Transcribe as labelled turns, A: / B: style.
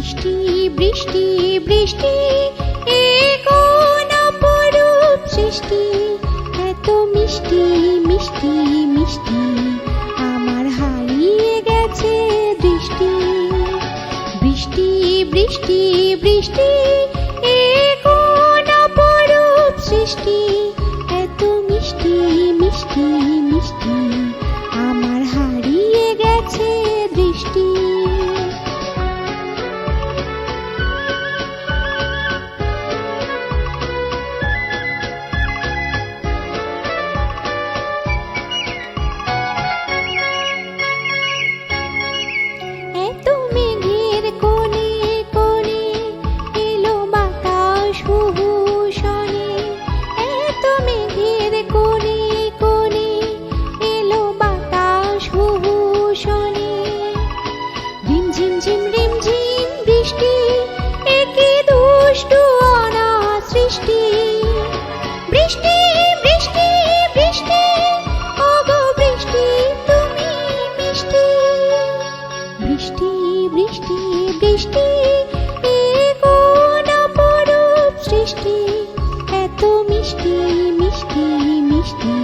A: বৃষ্টি বৃষ্টি বৃষ্টি অপরূপ সৃষ্টি। এত মিষ্টি মিষ্টি মিষ্টি, আমার হারিয়ে গেছে দৃষ্টি। বৃষ্টি বৃষ্টি বৃষ্টি কোন সৃষ্টি। এত মিষ্টি মিষ্টি মিষ্টি, আমার হারিয়ে গেছে দৃষ্টি। রিমঝিম রিমঝিম বৃষ্টি একে দুষ্টু অনা সৃষ্টি। বৃষ্টি বৃষ্টি বৃষ্টি, ওগো বৃষ্টি, তুমি মিষ্টি। বৃষ্টি বৃষ্টি বৃষ্টি সৃষ্টি? এত মিষ্টি মিষ্টি মিষ্টি।